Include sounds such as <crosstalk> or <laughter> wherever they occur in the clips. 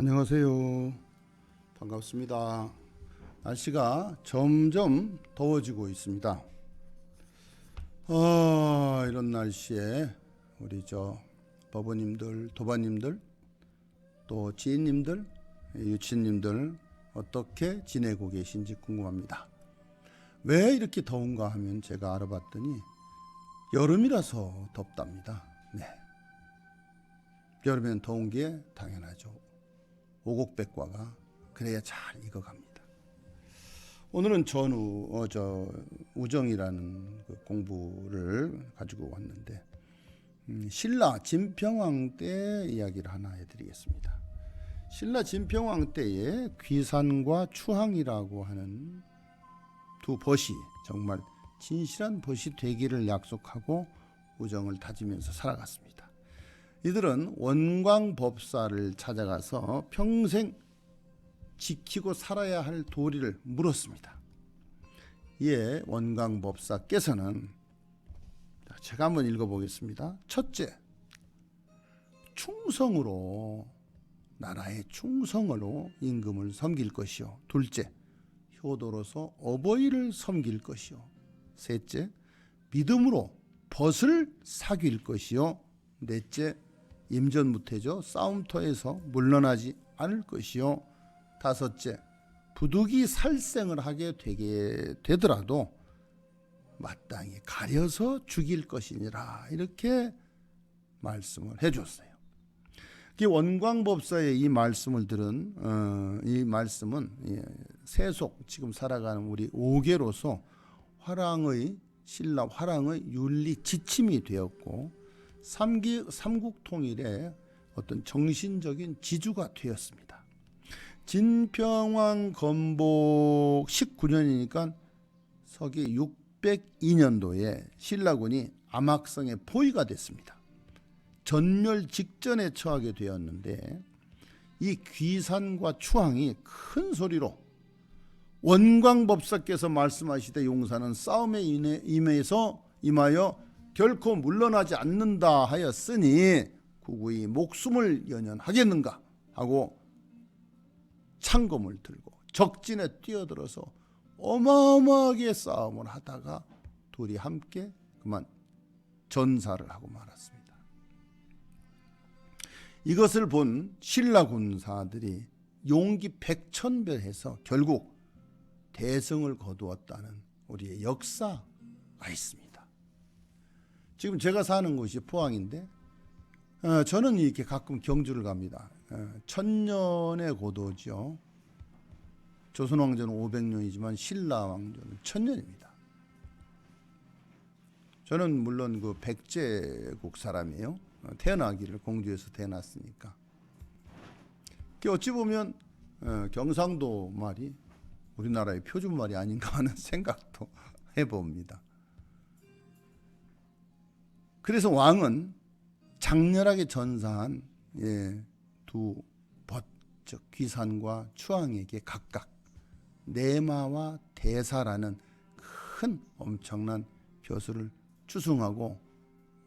안녕하세요. 반갑습니다. 날씨가 점점 더워지고 있습니다. 아, 이런 날씨에 우리 저 법원님들, 도반님들, 또 지인님들, 유치님들 어떻게 지내고 계신지 궁금합니다. 왜 이렇게 더운가 하면 제가 알아봤더니 여름이라서 덥답니다. 네. 여름엔 더운 게 당연하죠. 오곡백과가 그래야 잘 익어갑니다. 오늘은 전우 어, 저 우정이라는 그 공부를 가지고 왔는데 음, 신라 진평왕 때 이야기를 하나 해드리겠습니다. 신라 진평왕 때에 귀산과 추항이라고 하는 두 벗이 정말 진실한 벗이 되기를 약속하고 우정을 다지면서 살아갔습니다. 이들은 원광법사를 찾아가서 평생 지키고 살아야 할 도리를 물었습니다. 이에 원광법사께서는 자, 제가 한번 읽어보겠습니다. 첫째, 충성으로 나라의 충성으로 임금을 섬길 것이요. 둘째, 효도로서 어버이를 섬길 것이요. 셋째, 믿음으로 벗을 사귈 것이요. 넷째, 임전무태죠. 싸움터에서 물러나지 않을 것이요. 다섯째, 부득이 살생을 하게 되게 되더라도 마땅히 가려서 죽일 것이니라 이렇게 말씀을 해줬어요. 이 원광법사의 이 말씀을 들은 어, 이 말씀은 예, 세속 지금 살아가는 우리 오계로서 화랑의 신라 화랑의 윤리 지침이 되었고 삼기 삼국 통일의 어떤 정신적인 지주가 되었습니다. 진평왕 건복 19년이니까 서기 602년도에 신라군이 암학성에 포위가 됐습니다. 전멸 직전에 처하게 되었는데 이 귀산과 추항이 큰 소리로 원광법사께서 말씀하시되 용사는 싸움에 임해서 임하여 결코 물러나지 않는다 하였으니 구구이 목숨을 연연하겠는가 하고 창검을 들고 적진에 뛰어들어서 어마어마하게 싸움을 하다가 둘이 함께 그만 전사를 하고 말았습니다. 이것을 본 신라 군사들이 용기 백천별해서 결국 대승을 거두었다는 우리의 역사가 있습니다. 지금 제가 사는 곳이 포항인데 어, 저는 이렇게 가끔 경주를 갑니다. 어, 천년의 고도죠. 조선 왕조는 500년이지만 신라 왕조는 천년입니다. 저는 물론 그 백제국 사람이에요. 어, 태어나기를 공주에서 태어났으니까. 그 어찌 보면 어, 경상도 말이 우리나라의 표준 말이 아닌가 하는 <laughs> 생각도 해봅니다. 그래서 왕은 장렬하게 전사한 예, 두 벗, 즉 귀산과 추항에게 각각 내마와 대사라는 큰 엄청난 벼슬을 추승하고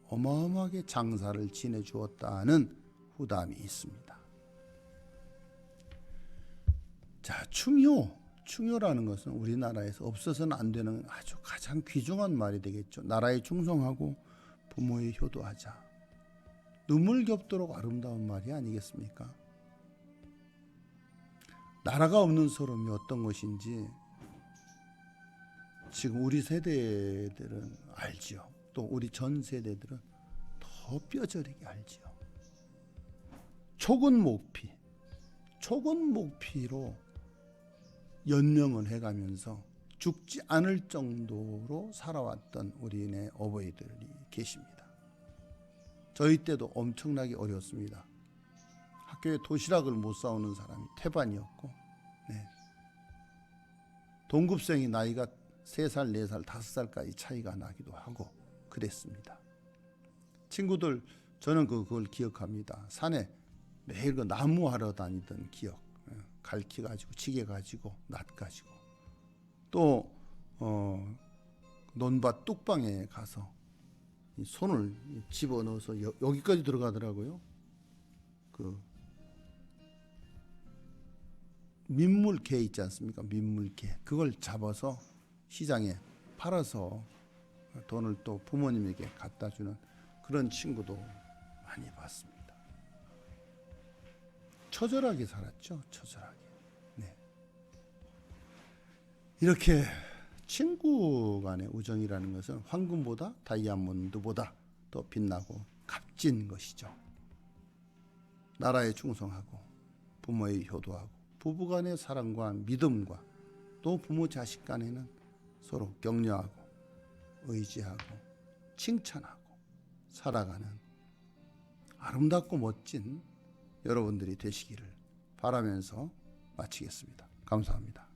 어마어마하게 장사를 지내 주었다는 후담이 있습니다. 자, 충효. 충효라는 것은 우리나라에서 없어서는 안 되는 아주 가장 귀중한 말이 되겠죠. 나라에 충성하고 부모의 효도하자. 눈물 겹도록 아름다운 말이 아니겠습니까? 나라가 없는 서름이 어떤 것인지 지금 우리 세대들은 알지요. 또 우리 전 세대들은 더 뼈저리게 알지요. 촉은 목피, 촉은 목피로 연명을 해가면서 죽지 않을 정도로 살아왔던 우리네 어버이들이 계십니다. 저희 때도 엄청나게 어려웠습니다. 학교에 도시락을 못 사오는 사람이 태반이었고, 네. 동급생이 나이가 3살, 4살, 5살까지 차이가 나기도 하고 그랬습니다. 친구들 저는 그- 그걸 기억합니다. 산에 매일 그 나무 하러 다니던 기억. 예, 갈퀴 가지고 지게 가지고 낫 가지고 또 어, 논밭 뚝방에 가서 이 손을 집어 넣어서 여, 기까지 들어가더라고요. 그 민물개 있지 않습니까? 민물개 그걸 잡아서 시장에 팔아서 돈을 또 부모님에게 갖다 주는 그런 친구도 많이 봤습니다. 처절하게 살았죠. 처절하게. 네. 이렇게 친구 간의 우정이라는 것은 황금보다 다이아몬드보다 더 빛나고 값진 것이죠. 나라에 충성하고 부모에 효도하고 부부 간의 사랑과 믿음과 또 부모 자식 간에는 서로 격려하고 의지하고 칭찬하고 살아가는 아름답고 멋진 여러분들이 되시기를 바라면서 마치겠습니다. 감사합니다.